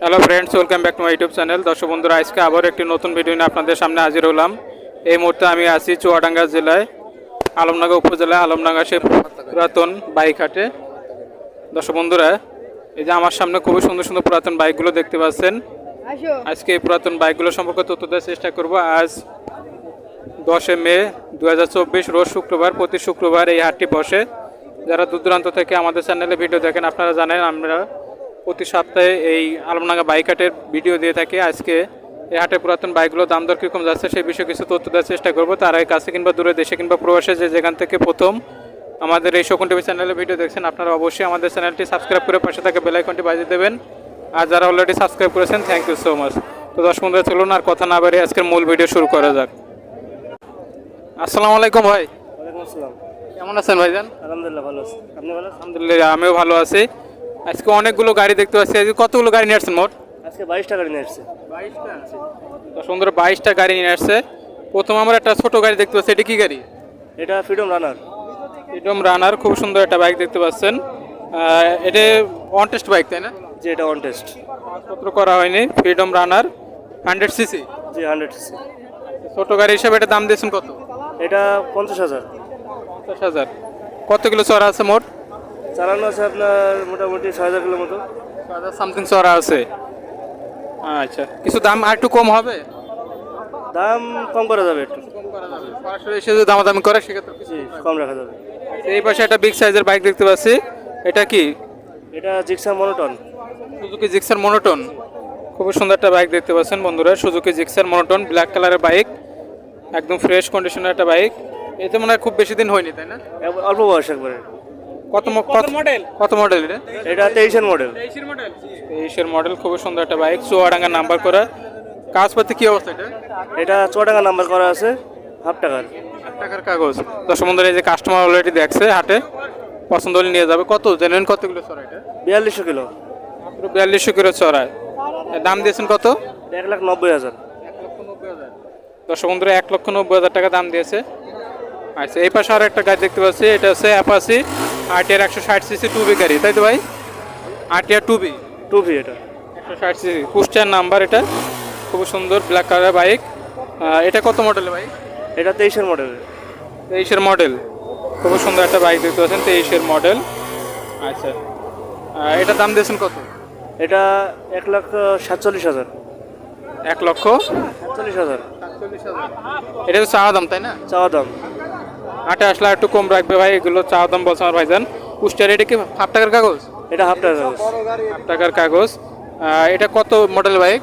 Hello friends welcome back to my YouTube channel দর্শক বন্ধুরা আজকে আবার একটি নতুন ভিডিও নিয়ে আপনাদের সামনে হাজির হলাম। এই মুহূর্তে আমি আছি চুয়াডাঙ্গা জেলায় আলমডাঙ্গা উপজেলায় আলমডাঙ্গা সে পুরাতন বাইক হাটে দর্শক বন্ধুরা এই যে আমার সামনে খুবই সুন্দর সুন্দর পুরাতন বাইকগুলো দেখতে পাচ্ছেন। আজকে এই পুরাতন বাইকগুলো সম্পর্কে তথ্য দেওয়ার চেষ্টা করব। আজ দশে মে দু হাজার চব্বিশ রোজ শুক্রবার প্রতি শুক্রবার এই হাটটি বসে। যারা দূর দূরান্ত থেকে আমাদের চ্যানেলে ভিডিও দেখেন আপনারা জানেন আমরা প্রতি সপ্তাহে এই আলমডাঙ্গা বাইক হাটের ভিডিও দিয়ে থাকি। আজকে এই হাটের পুরাতন বাইকগুলো দাম দর কীরকম যাচ্ছে সেই বিষয়ে কিছু তথ্য দেওয়ার চেষ্টা করব। তার আগে কাছে কিংবা দূরে দেশে কিংবা প্রবাসে যে যেখান থেকে প্রথম আমাদের এই শকুন টিভি চ্যানেলে ভিডিও দেখছেন আপনারা অবশ্যই আমাদের চ্যানেলটি সাবস্ক্রাইব করে পাশে থাকা বেল আইকনটি বাজিয়ে দেবেন। আর যারা অলরেডি সাবস্ক্রাইব করেছেন থ্যাংক ইউ সো মাচ তো দশ বন্ধুরা চলুন আর কথা না বাড়িয়ে আজকের মূল ভিডিও শুরু করা যাক। আসসালামু আলাইকুম ভাই। ওয়ালাইকুম আসসালাম। কেমন আছেন ভাইজান? আলহামদুলিল্লাহ ভালো আছি। আপনি ভালো আছেন? আলহামদুলিল্লাহ আমিও ভালো আছি। আজকে অনেকগুলো গাড়ি দেখতে পাচ্ছি। আজকে কতগুলো গাড়ি নিয়ে আসছেন মোট? আজকে বাইশটা গাড়ি নিয়ে আসছে। দশ সুন্দর বাইশটা গাড়ি নিয়ে আসছে। প্রথম আমরা একটা ছোট গাড়ি দেখতে পাচ্ছি। এটা কি গাড়ি? এটা ফ্রিডম রানার ফ্রিডম রানার খুব সুন্দর একটা বাইক দেখতে পাচ্ছেন। এটা অন টেস্ট বাইক তাই না? জি এটা অন টেস্ট কাগজপত্র করা হয়নি। ফ্রিডম রানার হান্ড্রেড সিসি জি হান্ড্রেড সিসি ছোট গাড়ি হিসাবে এটা দাম দিয়েছেন কত? এটা পঞ্চাশ হাজার। পঞ্চাশ হাজার। কত কিলো চড়া আছে মোট? চালানো আছে আপনার মোটামুটি ছয় হাজার কিলো মতো। সামথিং চড়া আছে। আচ্ছা। কিছু দাম আর একটু কম হবে? দাম কম করা যাবে একটু। সরাসরি এসে যদি দামাদামি করে সেক্ষেত্রে কম রাখা যাবে। এই পাশে একটা বিগ সাইজের বাইক দেখতে পাচ্ছি। এটা কি? এটা Gixxer monotone. Suzuki Gixxer monotone. খুব সুন্দর একটা বাইক দেখতে পাচ্ছেন বন্ধুরা। সুজুকি জিক্সার মনোটন ব্ল্যাক কালারের বাইক একদম ফ্রেশ কন্ডিশনের একটা বাইক এতে মনে হয় খুব বেশি দিন হয়নি তাই না? অল্প বয়স একবারে। কত কত মডেল কত মডেল এটা? এটা তেইশের মডেল তেইশের মডেল খুব সুন্দর একটা বাইক চুয়াডাঙ্গা নাম্বার করা। কাগজপাতি কি অবস্থা এটা? এটা টাকা নাম্বার করা আছে হাফ টাকার। আট টাকার কাগজ। দশ বন্ধুরা এই যে কাস্টমার অলরেডি দেখছে হাটে পছন্দ হলে নিয়ে যাবে। কত? জেনুইন কত কিলো চড়া এটা? বিয়াল্লিশশো কিলো। বিয়াল্লিশশো কিলো চড়ায়। দাম দিয়েছেন কত? এক লাখ নব্বই হাজার। দর্শক বন্ধুরা এক লক্ষ নব্বই হাজার টাকা দাম দিয়েছে। আচ্ছা এই পাশে আরও একটা গাড়ি দেখতে পাচ্ছি এটা হচ্ছে অ্যাপাসি আরটিআর একশো ষাট সিসি টু বি গাড়ি তাই তো ভাই? RTR two B two B এটা। একশো ষাট সিসি কুষ্টিয়ার নাম্বার এটা। খুব সুন্দর ব্ল্যাক কালার বাইক এটা কত মডেল ভাই? এটা তেইশের মডেল তেইশের মডেল খুব সুন্দর একটা বাইক দেখতে পাচ্ছেন তেইশের মডেল আচ্ছা। এটার দাম দিয়েছেন কত? এটা এক লক্ষ সাতচল্লিশ হাজার। এক লক্ষ সাতচল্লিশ হাজার। এটা তো চাওয়া দাম তাই না? চাওয়া দাম। হাটে আসলে একটু কম রাখবে ভাই এগুলো চাওয়া দাম বলছে আমার ভাইজান। কুষ্টিয়ার এটা কি হাফ টাকার কাগজ? এটা হাফ টাকার কাগজ। হাফ টাকার কাগজ। এটা কত মডেল বাইক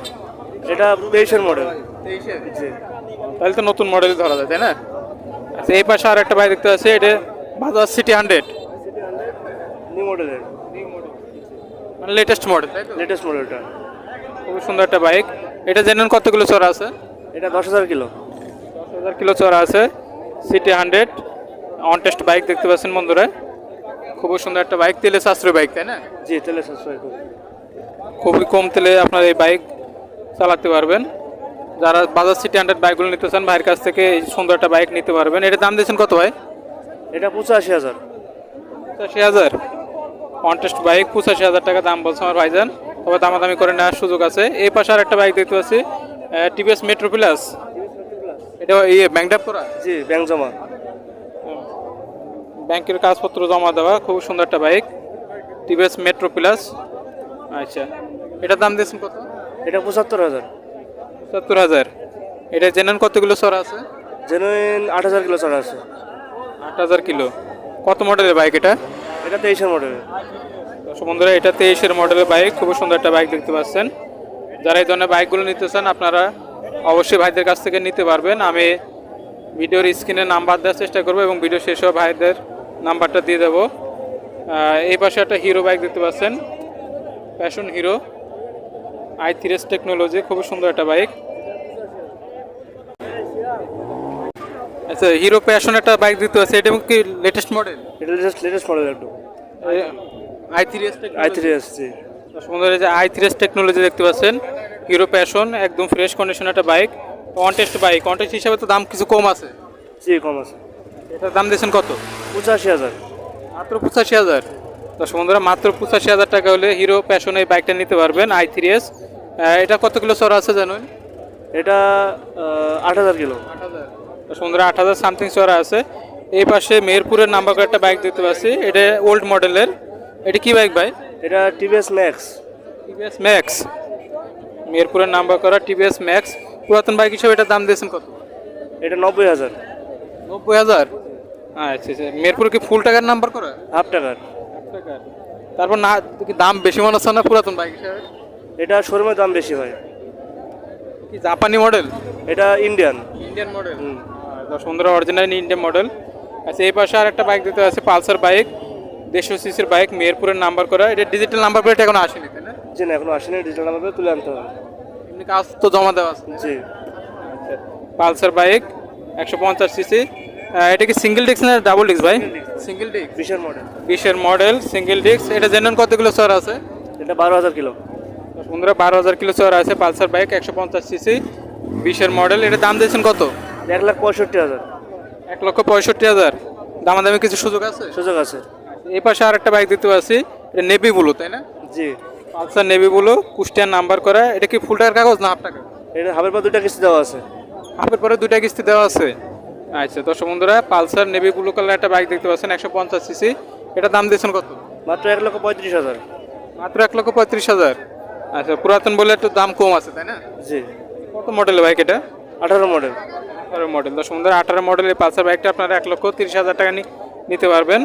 এটা তেইশের মডেল তাহলে তো নতুন মডেল ধরা যায় তাই না? আচ্ছা এই পাশে আর একটা বাইক দেখতে পাচ্ছি এটা বাজাজ সিটি হান্ড্রেড নিউ মডেলের মানে লেটেস্ট মডেল লেটেস্ট মডেলটা খুব সুন্দর একটা বাইক এটা জেনুইন কতগুলো চড়া আছে? এটা দশ হাজার কিলো। দশ হাজার কিলো চড়া আছে। CT hundred on test bike দেখতে পাচ্ছেন বন্ধুরা। খুব সুন্দর একটা বাইক তেলে সাশ্রয় বাইক তাই না? জি তেলে সাশ্রয় খুব খুবই কম তেলে আপনার এই বাইক চালাতে পারবেন। যারা বাজাজ সিটি হান্ড্রেড বাইকগুলো নিতে চান ভাইয়ের কাছ থেকে এই সুন্দর একটা বাইক নিতে পারবেন। এটা দাম দিয়েছেন কত ভাই? এটা পঁচাশি হাজার। পঁচাশি হাজার? কন্টেস্ট বাইক পঁচাশি হাজার টাকা দাম বলছে আমার ভাইজান। তবে দামাদামি করে নেওয়ার সুযোগ আছে। এই পাশে আর একটা বাইক দেখতে পাচ্ছি টিভিএস মেট্রো প্লাস এটা ইয়ে ব্যাংকডাপ করা? জি ব্যাংক জমা। ব্যাংকের কাগজপত্র জমা দেওয়া খুব সুন্দর একটা বাইক টিভিএস মেট্রো প্লাস আচ্ছা এটার দাম দিয়েছেন কত? এটা পঁচাত্তর হাজার। সত্তর হাজার। এটা জেনেন কতগুলো সরা আছে? জেনুইন আট হাজার কিলো চড়া আছে। আট হাজার কিলো। কত মডেলের বাইক এটা? এটা তেইশের মডেল। দর্শক বন্ধুরা এটা তেইশের মডেলের বাইক খুব সুন্দর একটা বাইক দেখতে পাচ্ছেন। যারা এই ধরনের বাইকগুলো নিতে চান আপনারা অবশ্যই ভাইদের কাছ থেকে নিতে পারবেন। আমি ভিডিওর স্ক্রিনে নাম্বার দেওয়ার চেষ্টা করব এবং ভিডিও শেষ হওয়া ভাইদের নাম্বারটা দিয়ে দেবো। এই পাশে একটা হিরো বাইক দেখতে পাচ্ছেন। Passion Hero I three S technology খুব সুন্দর একটা বাইক আচ্ছা হিরো প্যাশন একটা বাইক দেখতে পাচ্ছি। এটা কি লেটেস্ট মডেল এটা লেটেস্ট লেটেস্ট মডেল একটু। I three S I three S জি। সুন্দর যে আই থ্রিএস টেকনোলজি দেখতে পাচ্ছেন। হিরো প্যাশন একদম ফ্রেশ কন্ডিশন একটা বাইক কন্টেস্ট বাইক কন্টেস্ট হিসাবে তো দাম কিছু কম আছে। জি কম আছে। এটার দাম দিয়েছেন কত? পঁচাশি হাজার। মাত্র পঁচাশি হাজার। দর্শক বন্ধুরা মাত্র পঁচাশি হাজার টাকা হলে হিরো প্যাশন এই বাইকটা নিতে পারবেন আই থ্রি এস এটা কত কিলো চড়া আছে জানেন এটা আট হাজার কিলো। দর্শক বন্ধুরা আট হাজার সামথিং চড়া আছে। এই পাশে মেহেরপুরের নাম্বার একটা বাইক দেখতে পাচ্ছি এটা ওল্ড মডেলের এটা কি বাইক ভাই? এটা টিভিএস ম্যাক্স টিভিএস ম্যাক্স মেহেরপুরের নাম্বার করা টিভিএস ম্যাক্স পুরাতন বাইক হিসেবে এটার দাম দিয়েছেন কত? এটা নব্বই হাজার। নব্বই হাজার? আচ্ছা আচ্ছা। মেহেরপুর কি ফুল টাকার নাম্বার করা? হাফ টাকার। তারপর না দাম বেশি মনে হচ্ছে না পুরাতন বাইক হিসেবে? এটা শোরুমের দাম বেশি হয়। কি জাপানি মডেল? এটা ইন্ডিয়ান। Indian model? দশ পনেরো অরিজিনাল ইন্ডিয়ান মডেল। আচ্ছা এই পাশে আর একটা বাইক দিতে আছে পালসার বাইক দেড়শো সিসির বাইক মেহেরপুরের নাম্বার করা। এটা ডিজিটাল নাম্বার প্লেট এখন আসেনি তাই না? জি না এখনও আসেনি ডিজিটাল নাম্বার তুলে আনতে হবে। এমনি কাজ তো জমা দেওয়া আছে জি। পালসার বাইক একশো পঞ্চাশ সিসি। এটা কি সিঙ্গেল ডিস্ক না ডাবল ডিস্ক ভাই? সিঙ্গেল ডিস্ক বিশের মডেল বিশের মডেল সিঙ্গেল ডিস্ক এটা জেনুন কতগুলো চর আছে? এটা বারো হাজার কিলো। পনেরো বারো হাজার কিলো চর আছে পালসার বাইক একশো পঞ্চাশ সিসি। বিশের মডেল এটা দাম দিয়েছেন কত? এক লাখ পঁয়ষট্টি হাজার। এক লক্ষ পঁয়ষট্টি হাজার। দামাদামি কিছু সুযোগ আছে? সুযোগ আছে। এই পাশে আর একটা বাইক দেখতে পাচ্ছি এটা নেভি ব্লু তাই না? জি। পালসার নেভি ব্লু কুষ্টিয়ার নাম্বার করা এটা কি ফুল টাকার কাগজ না হাফ টাকা? এটা হাফের পর দুটা কিস্তি দেওয়া আছে। হাফের পরে দুটা কিস্তি দেওয়া আছে। আচ্ছা দর্শক বন্ধুরা পালসার নেভি ব্লু কালার একটা বাইক দেখতে পাচ্ছেন একশো পঞ্চাশ সিসি। এটা দাম দিয়েছেন কত? মাত্র এক লক্ষ পঁয়ত্রিশ হাজার। মাত্র এক লক্ষ পঁয়ত্রিশ হাজার। আচ্ছা পুরাতন বলে একটু দাম কম আছে তাই না? জি। কত মডেল বাইক এটা? আঠারো মডেল আঠারো মডেল দশ বন্ধুরা আঠারো মডেলের পালসার বাইকটা আপনারা এক লক্ষ তিরিশ হাজার টাকা নিতে পারবেন।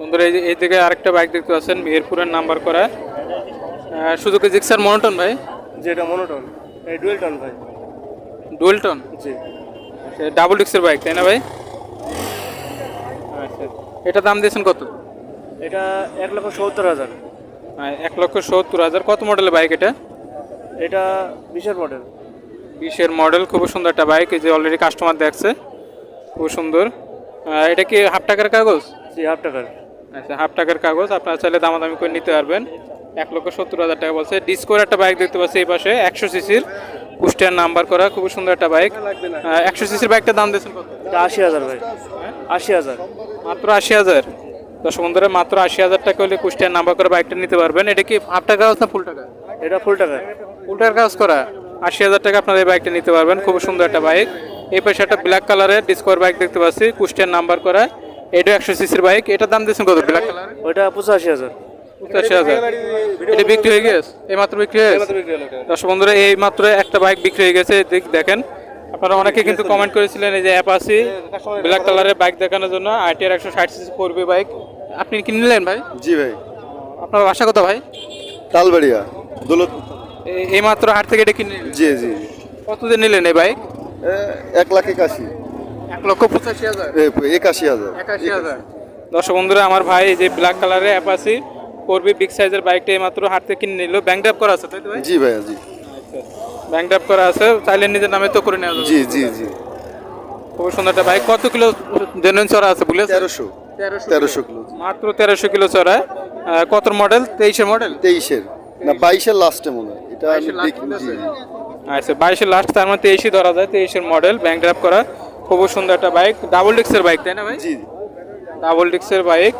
বন্ধুরা এই যে এই দিকে আরেকটা বাইক দেখতে পাচ্ছেন মেহেরপুরের নাম্বার করা। সুযোগ জিক্সার মনোটন ভাই। এটা মনোটন এই ডুয়েলটন ভাই। ডুয়েলটন? জি। ডাবল ডিক্সের বাইক তাই না ভাই? আচ্ছা। এটা দাম দিয়েছেন কত? এটা এক লক্ষ সত্তর হাজার। আহ, এক লক্ষ সত্তর হাজার। কত মডেলের বাইক এটা? এটা বিশের মডেল। বিশের মডেল খুব সুন্দর একটা বাইক। এই যে অলরেডি কাস্টমার দেখছে খুব সুন্দর। এটা কি হাফ টাকার কাগজ? জি হাফ টাকার। আচ্ছা হাফ টাকার কাগজ আপনারা চাইলে দামাদামি করে নিতে পারবেন। এক লক্ষ সত্তর হাজার টাকা বলছে। ডিসকোর একটা বাইক দেখতে পাচ্ছি এই পাশে একশো সিসির কুষ্টিয়ার নাম্বার করা খুব সুন্দর একটা বাইক একশো সিসির বাইকটার দাম দিয়েছেন কত? আশি হাজার ভাই। আশি হাজার। মাত্র আশি হাজার। দশ বন্ধুরা মাত্র আশি হাজার টাকা হলে কুষ্টিয়ার নাম্বার করে বাইকটা নিতে পারবেন। এটা কি হাফ টাকা কাগজ না ফুল টাকা এটা ফুল টাকা। ফুল টাকার কাজ করা। আশি হাজার টাকা আপনার এই বাইকটা নিতে পারবেন। খুব সুন্দর একটা বাইক এই পাশে একটা ব্ল্যাক কালারের ডিসকোর বাইক দেখতে পাচ্ছি। কুষ্টিয়ার নাম্বার করা। এটা একশো সিসির বাইক। এটার দাম দিয়েছেন কত? ব্ল্যাক কালারের ওইটা পঁচাশি হাজার। পঁচাশি হাজার। এটা বিক্রি হয়ে গেছে এই মাত্র বিক্রি হয়ে গেছে? দর্শক বন্ধুরা এই মাত্র একটা বাইক বিক্রি হয়ে গেছে। দেখ দেখেন আপনারা অনেকে কিন্তু কমেন্ট করেছিলেন এই যে অ্যাপাসি ব্ল্যাক কালারের বাইক দেখানোর জন্য আইটিআর একশো ষাট সিসি ফোর বি বাইক। আপনি কি নিলেন ভাই? জি ভাই। আপনার বাসা কত ভাই? তালবাড়িয়া দৌলত এই- এই মাত্র হাট থেকে এটা কিনে জি জি। কতদিন নিলেন এই বাইক? এক লাখ একাশি। এক লক্ষ পঁচাশি হাজার। একাশি হাজার। একাশি হাজার। দর্শক বন্ধুরা আমার ভাই যে ব্ল্যাক কালারের অ্যাপাসি ফোর বি বিগ সাইজের বাইকটা এই মাত্র হাট থেকে কিনে নিল। ব্যাংক ড্রাফ করা আছে তাই তো ভাই? জি ভাইয়া জি। ব্যাংক ড্রাফট করা আছে। চাইলে নিজের নামে তো করে নেওয়া যাবে। জি জি জি। খুব সুন্দর একটা বাইক কত কিলো জেনুইন চড়া আছে বুঝলে তেরোশো। তেরোশো কিলো। মাত্র তেরোশো কিলো চড়া। কত মডেল তেইশের মডেল তেইশের। না বাইশের লাস্টে মনে হয়। এটা আচ্ছা বাইশের লাস্ট তার মানে তেইশই ধরা যায়। তেইশের মডেল ব্যাংক ড্রাফট করা। খুব সুন্দর একটা বাইক ডাবল ডিক্সের বাইক তাই না ভাই? জি। ডাবল ডিক্সের বাইক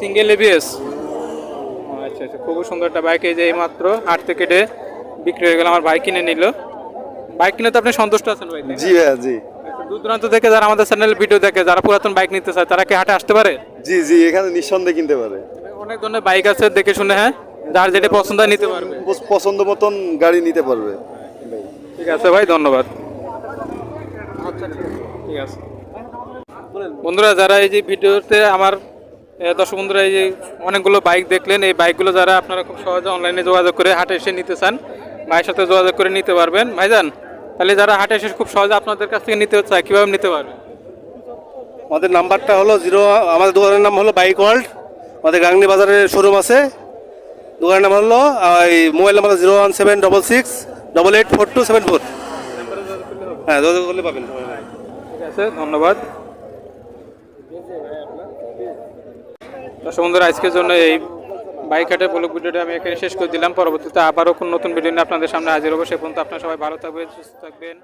সিঙ্গেল এবিএস আচ্ছা আচ্ছা খুব সুন্দর একটা বাইক এই যে এইমাত্র হাট থেকে কেটে বিক্রি হয়ে গেল আমার বাইক কিনে নিল। বাইক কিনে তো আপনি সন্তুষ্ট আছেন ভাই জি ভাইয়া জি। আচ্ছা, দূর দূরান্ত থেকে যারা আমাদের চ্যানেল ভিডিও দেখে যারা পুরাতন বাইক নিতে চায় তারা কি হাটে আসতে পারে? জি জি এখানে নিঃসন্দেহে কিনতে পারে। অনেক ধরনের বাইক আছে দেখে শুনে হ্যাঁ? যার যেটা পছন্দ নিতে পারবে। পছন্দ মতন গাড়ি নিতে পারবে। ঠিক আছে ভাই ধন্যবাদ। ঠিক আছে। বন্ধুরা যারা এই যে ভিডিওতে আমার দর্শক বন্ধুরা এই যে অনেকগুলো বাইক দেখলেন এই বাইকগুলো যারা আপনারা খুব সহজে অনলাইনে যোগাযোগ করে হাটে এসে নিতে চান ভাইয়ের সাথে যোগাযোগ করে নিতে পারবেন। ভাইজান তাহলে যারা হাটে এসে খুব সহজে আপনাদের কাছ থেকে নিতে চায় কীভাবে নিতে পারবেন? আমাদের নাম্বারটা হলো জিরো আমাদের দোকানের নাম হলো বাইক ওয়ার্ল্ড আমাদের গাংনি বাজারের শোরুম আছে। দোকানের নাম হলো এই mobile number zero one seven double six double eight four two seven four হ্যাঁ যোগাযোগ করলে পাবেন ঠিক আছে, ধন্যবাদ। দর্শক বন্ধুরা, আজকের জন্য এই বাইক হাটের ব্লগ ভিডিওটা আমি এখানে শেষ করে দিলাম। পরবর্তীতে আবারও কোনো নতুন ভিডিও নিয়ে আপনাদের সামনে হাজির হব। সে পর্যন্ত আপনারা সবাই ভালো থাকবেন, সুস্থ থাকবেন।